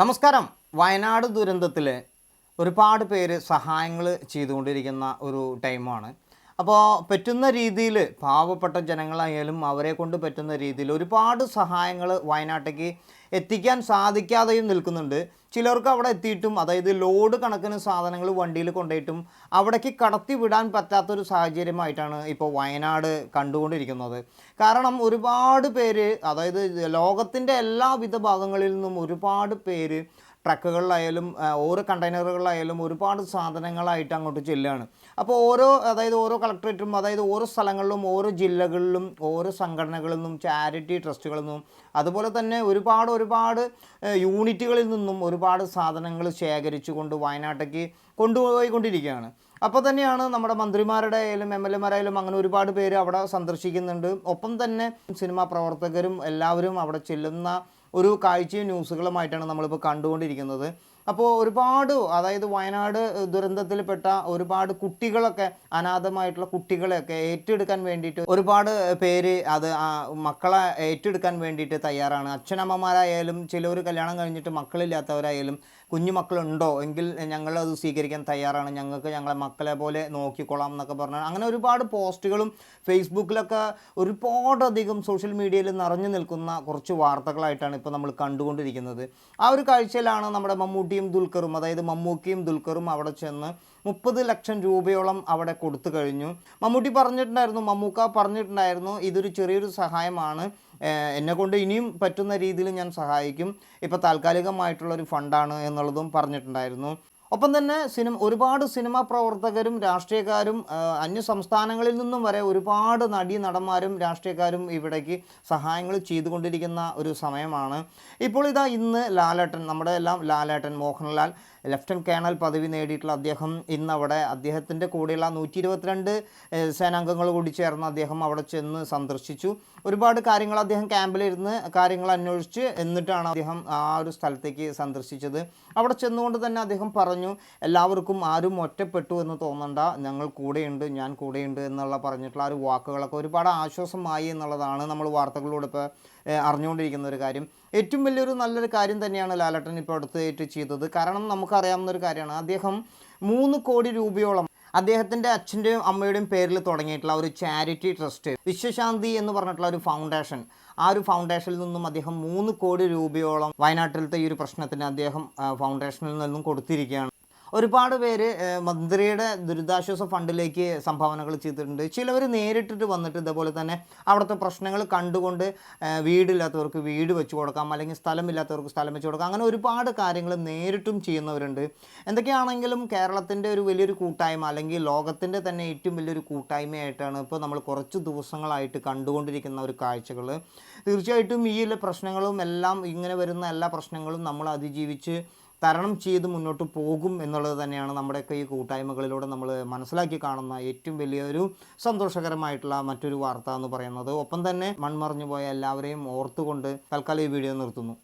നമസ്കാരം. വയനാട് ദുരന്തത്തിൽ ഒരുപാട് പേര് സഹായങ്ങൾ ചെയ്തുകൊണ്ടിരിക്കുന്ന ഒരു ടൈമാണ്. അപ്പോൾ പറ്റുന്ന രീതിയിൽ പാവപ്പെട്ട ജനങ്ങളായാലും അവരെ കൊണ്ട് പറ്റുന്ന രീതിയിൽ ഒരുപാട് സഹായങ്ങൾ വയനാട്ടേക്ക് എത്തിക്കാൻ സാധിക്കാതെയും നിൽക്കുന്നുണ്ട്. ചിലർക്ക് അവിടെ എത്തിയിട്ടും അതായത് ലോഡ് കണക്കിന് സാധനങ്ങൾ വണ്ടിയിൽ കൊണ്ടുപോയിട്ടും അവിടേക്ക് കടത്തി വിടാൻ പറ്റാത്തൊരു സാഹചര്യമായിട്ടാണ് ഇപ്പോൾ വയനാട് കണ്ടുകൊണ്ടിരിക്കുന്നത്. കാരണം ഒരുപാട് പേര് അതായത് ലോകത്തിന്റെ എല്ലാവിധ ഭാഗങ്ങളിൽ നിന്നും ഒരുപാട് പേര് ട്രക്കുകളിലായാലും ഓരോ കണ്ടെയ്നറുകളിലായാലും ഒരുപാട് സാധനങ്ങളായിട്ട് അങ്ങോട്ട് ചെല്ലുകയാണ്. അപ്പോൾ ഓരോ അതായത് ഓരോ കളക്ടറേറ്റും അതായത് ഓരോ സ്ഥലങ്ങളിലും ഓരോ ജില്ലകളിലും ഓരോ സംഘടനകളിൽ നിന്നും ചാരിറ്റി ട്രസ്റ്റുകളിൽ നിന്നും അതുപോലെ തന്നെ ഒരുപാട് ഒരുപാട് യൂണിറ്റുകളിൽ നിന്നും ഒരുപാട് സാധനങ്ങൾ ശേഖരിച്ചുകൊണ്ട് വയനാട്ടേക്ക് കൊണ്ടുപോയിക്കൊണ്ടിരിക്കുകയാണ്. അപ്പോൾ തന്നെയാണ് നമ്മുടെ മന്ത്രിമാരുടെ ആയാലും എം എൽ എമാരായാലും അങ്ങനെ ഒരുപാട് പേര് അവിടെ സന്ദർശിക്കുന്നുണ്ട്. ഒപ്പം തന്നെ സിനിമാ പ്രവർത്തകരും എല്ലാവരും അവിടെ ചെല്ലുന്ന ഒരു കാഴ്ചയും ന്യൂസുകളുമായിട്ടാണ് നമ്മളിപ്പോൾ കണ്ടുകൊണ്ടിരിക്കുന്നത്. അപ്പോൾ ഒരുപാട് അതായത് വയനാട് ദുരന്തത്തിൽപ്പെട്ട ഒരുപാട് കുട്ടികളൊക്കെ അനാഥമായിട്ടുള്ള കുട്ടികളെയൊക്കെ ഏറ്റെടുക്കാൻ വേണ്ടിയിട്ട് ഒരുപാട് പേര് അത് മക്കളെ ഏറ്റെടുക്കാൻ വേണ്ടിയിട്ട് തയ്യാറാണ്. അച്ഛനമ്മമാരായാലും ചിലർ കല്യാണം കഴിഞ്ഞിട്ട് മക്കളില്ലാത്തവരായാലും കുഞ്ഞു മക്കളുണ്ടോ? എങ്കിൽ ഞങ്ങൾ അത് സ്വീകരിക്കാൻ തയ്യാറാണ്. ഞങ്ങൾക്ക് ഞങ്ങളെ മക്കളെ പോലെ നോക്കിക്കൊള്ളാം എന്നൊക്കെ പറഞ്ഞാൽ അങ്ങനെ ഒരുപാട് പോസ്റ്റുകളും ഫേസ്ബുക്കിലൊക്കെ ഒരുപാടധികം സോഷ്യൽ മീഡിയയിൽ നിറഞ്ഞു നിൽക്കുന്ന കുറച്ച് വാർത്തകളായിട്ടാണ് ഇപ്പോൾ നമ്മൾ കണ്ടുകൊണ്ടിരിക്കുന്നത്. ആ ഒരു കാഴ്ചയിലാണ് നമ്മുടെ മമ്മൂട്ടിയും ദുൽഖറും അതായത് മമ്മൂക്കിയും ദുൽഖറും അവിടെ ചെന്ന് മുപ്പത് ലക്ഷം രൂപയോളം അവിടെ കൊടുത്തു കഴിഞ്ഞു. മമ്മൂട്ടി പറഞ്ഞിട്ടുണ്ടായിരുന്നു മമ്മൂക്ക പറഞ്ഞിട്ടുണ്ടായിരുന്നു ഇതൊരു ചെറിയൊരു സഹായമാണ്. എന്നെ കൊണ്ട് ഇനിയും പറ്റുന്ന രീതിയിൽ ഞാൻ സഹായിക്കും. ഇപ്പോൾ താൽക്കാലികമായിട്ടുള്ളൊരു ഫണ്ടാണ് എന്നുള്ളതും പറഞ്ഞിട്ടുണ്ടായിരുന്നു. ഒപ്പം തന്നെ സിനിമ ഒരുപാട് സിനിമാ പ്രവർത്തകരും രാഷ്ട്രീയക്കാരും അന്യ സംസ്ഥാനങ്ങളിൽ നിന്നും വരെ ഒരുപാട് നടീ നടന്മാരും രാഷ്ട്രീയക്കാരും ഇവിടേക്ക് സഹായങ്ങൾ ചെയ്തുകൊണ്ടിരിക്കുന്ന ഒരു സമയമാണ്. ഇപ്പോൾ ഇതാ ഇന്ന് ലാലേട്ടൻ നമ്മുടെ എല്ലാം ലാലേട്ടൻ മോഹൻലാൽ ലെഫ്റ്റനന്റ് കേണൽ പദവി നേടിയിട്ടുള്ള അദ്ദേഹം ഇന്ന് അവിടെ അദ്ദേഹത്തിന്റെ കൂടെയുള്ള നൂറ്റി ഇരുപത്തിരണ്ട് സേനാംഗങ്ങൾ കൂടി ചേർന്ന് അദ്ദേഹം അവിടെ ചെന്ന് സന്ദർശിച്ചു. ഒരുപാട് കാര്യങ്ങൾ അദ്ദേഹം ക്യാമ്പിലിരുന്ന് കാര്യങ്ങൾ അന്വേഷിച്ച് എന്നിട്ടാണ് അദ്ദേഹം ആ ഒരു സ്ഥലത്തേക്ക് സന്ദർശിച്ചത്. അവിടെ ചെന്നുകൊണ്ട് തന്നെ അദ്ദേഹം പറഞ്ഞു എല്ലാവർക്കും ആരും ഒറ്റപ്പെട്ടു എന്ന് തോന്നണ്ട. ഞങ്ങൾ കൂടെയുണ്ട് ഞാൻ കൂടെയുണ്ട് എന്നുള്ള പറഞ്ഞിട്ടുള്ള ആ ഒരു വാക്കുകളൊക്കെ ഒരുപാട് ആശ്വാസമായി എന്നുള്ളതാണ് നമ്മൾ വാർത്തകളിലൂടെ ഇപ്പോൾ അറിഞ്ഞുകൊണ്ടിരിക്കുന്ന ഒരു കാര്യം. ഏറ്റവും വലിയൊരു നല്ലൊരു കാര്യം തന്നെയാണ് ലാലട്ടൻ ഇപ്പോൾ അടുത്തായിട്ട് ചെയ്തത്. കാരണം നമുക്കറിയാവുന്ന ഒരു കാര്യമാണ് അദ്ദേഹം മൂന്ന് കോടി രൂപയോളം അദ്ദേഹത്തിന്റെ അച്ഛന്റെയും അമ്മയുടെയും പേരിൽ തുടങ്ങിയിട്ടുള്ള ഒരു ചാരിറ്റി ട്രസ്റ്റ് വിശ്വശാന്തി എന്ന് പറഞ്ഞിട്ടുള്ള ഒരു ഫൗണ്ടേഷൻ ആ ഒരു ഫൗണ്ടേഷനിൽ നിന്നും അദ്ദേഹം മൂന്ന് കോടി രൂപയോളം വയനാട്ടിലത്തെ ഈ ഒരു പ്രശ്നത്തിന് അദ്ദേഹം ഫൗണ്ടേഷനിൽ നിന്നും കൊടുത്തിരിക്കുകയാണ്. ഒരുപാട് പേര് മന്ത്രിയുടെ ദുരിതാശ്വാസ ഫണ്ടിലേക്ക് സംഭാവനകൾ ചെയ്തിട്ടുണ്ട്. ചിലവർ നേരിട്ടിട്ട് വന്നിട്ട് ഇതേപോലെ തന്നെ അവിടുത്തെ പ്രശ്നങ്ങൾ കണ്ടുകൊണ്ട് വീടില്ലാത്തവർക്ക് വീട് വെച്ച് കൊടുക്കാം അല്ലെങ്കിൽ സ്ഥലമില്ലാത്തവർക്ക് സ്ഥലം വെച്ച് കൊടുക്കാം. അങ്ങനെ ഒരുപാട് കാര്യങ്ങൾ നേരിട്ടും ചെയ്യുന്നവരുണ്ട്. എന്തൊക്കെയാണെങ്കിലും കേരളത്തിന്റെ ഒരു വലിയൊരു കൂട്ടായ്മ അല്ലെങ്കിൽ ലോകത്തിന്റെ തന്നെ ഏറ്റവും വലിയൊരു കൂട്ടായ്മയായിട്ടാണ് ഇപ്പോൾ നമ്മൾ കുറച്ച് ദിവസങ്ങളായിട്ട് കണ്ടുകൊണ്ടിരിക്കുന്ന ഒരു കാഴ്ചകൾ തീർച്ചയായിട്ടും ഈ പ്രശ്നങ്ങളും എല്ലാം ഇങ്ങനെ വരുന്ന എല്ലാ പ്രശ്നങ്ങളും നമ്മൾ അതിജീവിച്ച് തരണം ചെയ്ത് മുന്നോട്ട് പോകും എന്നുള്ളത് തന്നെയാണ് നമ്മുടെയൊക്കെ ഈ കൂട്ടായ്മകളിലൂടെ നമ്മൾ മനസ്സിലാക്കി കാണുന്ന ഏറ്റവും വലിയൊരു സന്തോഷകരമായിട്ടുള്ള മറ്റൊരു വാർത്ത എന്ന് പറയുന്നത്. ഒപ്പം തന്നെ മൺമറഞ്ഞു പോയ എല്ലാവരെയും ഓർത്തുകൊണ്ട് തൽക്കാലം ഈ വീഡിയോ നിർത്തുന്നു.